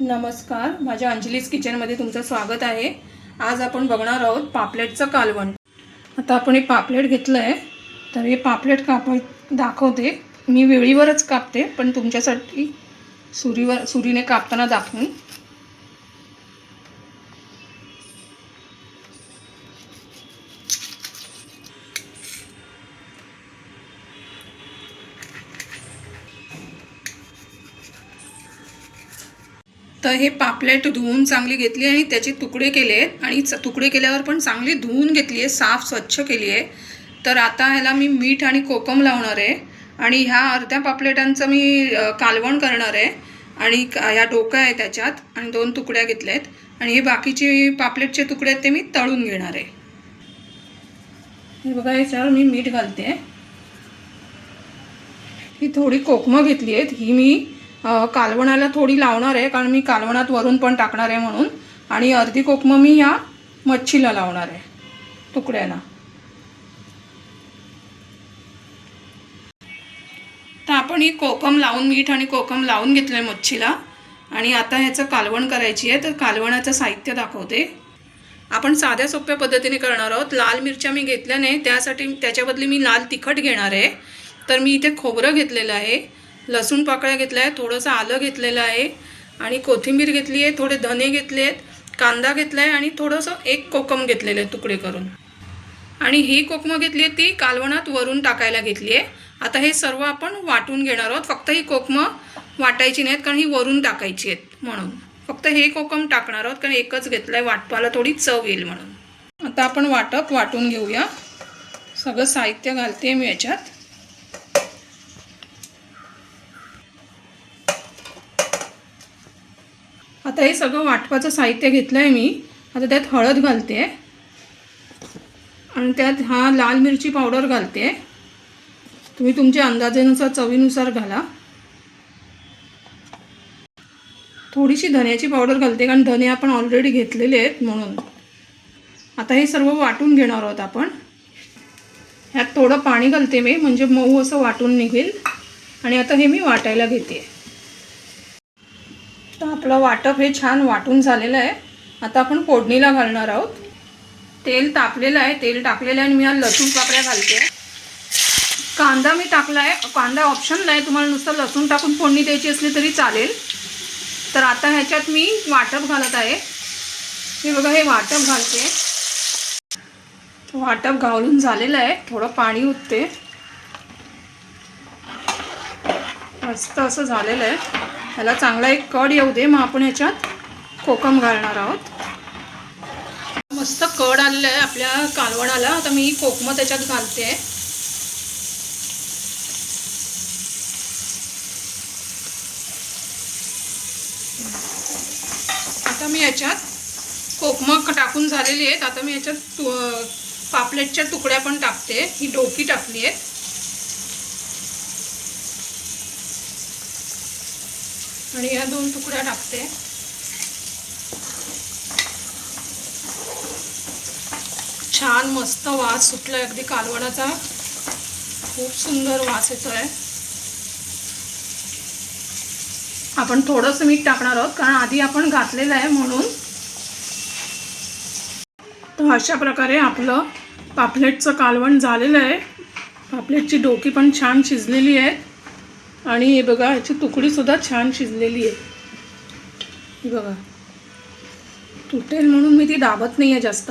नमस्कार. माझ्या अंजलीज किचनमध्ये तुमचं स्वागत आहे. आज आपण बघणार आहोत पापलेटचं कालवण. आता आपण हे पापलेट घेतलं आहे तर हे पापलेट काप दाखवते. मी वेळीवरच कापते पण तुमच्यासाठी सुरीवर सुरीने कापताना दाखवून. तर हे पापलेट धुवून चांगली घेतली आणि त्याचे तुकडे केले आहेत. आणि च- तुकडे केल्यावर पण चांगली धुवून घेतली आहे साफ स्वच्छ केली आहे. तर आता ह्याला मी मीठ आणि कोकम लावणार आहे. आणि ह्या अर्ध्या पापलेटांचं मी कालवण करणार आहे. आणि ह्या डोका आहे त्याच्यात. आणि दोन तुकड्या घेतल्या आहेत. आणि हे बाकीचे पापलेटचे तुकडे आहेत ते मी तळून घेणार आहे. हे बघा याच्यावर मी मीठ घालते. ही थोडी कोकमं घेतली आहेत. ही मी कालवणाला थोडी लावणार आहे कारण मी कालवणात वरून पण टाकणार आहे म्हणून. आणि अर्धी कोकमं मी या मच्छीला लावणार आहे तुकड्याला तर आपण ही कोकम लावून मीठ आणि कोकम लावून घेतलं आहे मच्छीला. आणि आता ह्याचं कालवण करायची आहे तर कालवणाचं साहित्य दाखवते. आपण साध्या सोप्या पद्धतीने करणार आहोत. लाल मिरच्या मी घेतल्या नाही त्यासाठी त्याच्याबदली मी लाल तिखट घेणार आहे. तर मी इथे खोबरं घेतलेलं आहे. लसूण पाकळ्या घेतल्या आहे थोडंसं आलं घेतलेलं आहे. आणि कोथिंबीर घेतली आहे थोडे धने घेतले आहेत कांदा घेतला आहे आणि थोडंसं एक कोकम घेतलेलं आहे तुकडे करून. आणि ही कोकमं घेतली आहे ती कालवणात वरून टाकायला घेतली आहे. आता हे सर्व आपण वाटून घेणार आहोत. फक्त ही कोकमं वाटायची नाहीत कारण ही वरून टाकायची आहेत म्हणून. फक्त हे कोकम टाकणार आहोत कारण एकच घेतलं आहे वाटपाला थोडी चव येईल म्हणून. आता आपण वाटप वाटून घेऊया. सगळं साहित्य घालते मी याच्यात. आता हे सगळं वाटपाचं साहित्य घेतलं आहे मी. आता त्यात हळद घालते. आणि त्यात हा लाल मिरची पावडर घालते. तुम्ही तुमच्या अंदाजेनुसार चवीनुसार घाला. थोडीशी धन्याची पावडर घालते कारण धने आपण ऑलरेडी घेतलेले आहेत म्हणून. आता हे सर्व वाटून घेणार आहोत आपण. ह्यात थोडं पाणी घालते मी म्हणजे मऊ असं वाटून निघेल. आणि आता हे मी वाटायला घेते. तर आपलं वाटप हे छान वाटून झालेलं आहे. आता आपण फोडणीला घालणार आहोत. तेल तापलेलं आहे तेल टाकलेलं आहे आणि मी हा लसूण पापड्या घालते. कांदा मी टाकला आहे. कांदा ऑप्शनला आहे. तुम्हाला नुसतं लसूण टाकून फोडणी द्यायची असली तरी चालेल. तर आता ह्याच्यात मी वाटप घालत आहे. हे बघा हे वाटप घालते. वाटप घालून झालेलं आहे. थोडं पाणी उठते मस्त असं झालेलं आहे. ह्याला चांगला एक कड येऊ दे मग आपण ह्याच्यात कोकम घालणार आहोत. मस्त कड आलेलं आहे आपल्या कालवणाला. आता मी कोकम त्याच्यात घालते आता मी याच्यात कोकमं टाकून झालेली आहेत. आता मी याच्यात तु पापलेटच्या तुकड्या पण टाकते. ही डोकी टाकली आहेत. आणि या दोन तुकड्या टाकते. छान मस्त वास सुटलाय अगदी कालवणाचा. खूप सुंदर वास येतोय. आपण थोडंसं मीठ टाकणार आहोत कारण आधी आपण घातलेलं आहे म्हणून. तर अशा प्रकारे आपलं पापलेटचं कालवण झालेलं आहे. पापलेटची डोकी पण छान शिजलेली आहे. आणि हे बघा ह्याची तुकडीसुद्धा छान शिजलेली आहे. बघा. तुटेल म्हणून मी ती दाबत नाही आहे जास्त.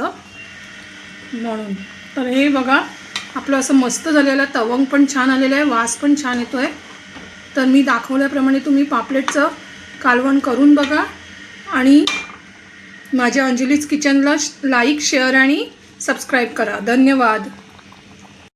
म्हणून. तर हे बघा आपलं असं मस्त झालेलं आहे. तवंग पण छान आलेलं आहे. वास पण छान येतो आहे तर मी दाखवल्याप्रमाणे तुम्ही पापलेटचं कालवण करून बघा. आणि माझ्या अंजलीज किचनला लाईक शेअर आणि सबस्क्राईब करा. धन्यवाद.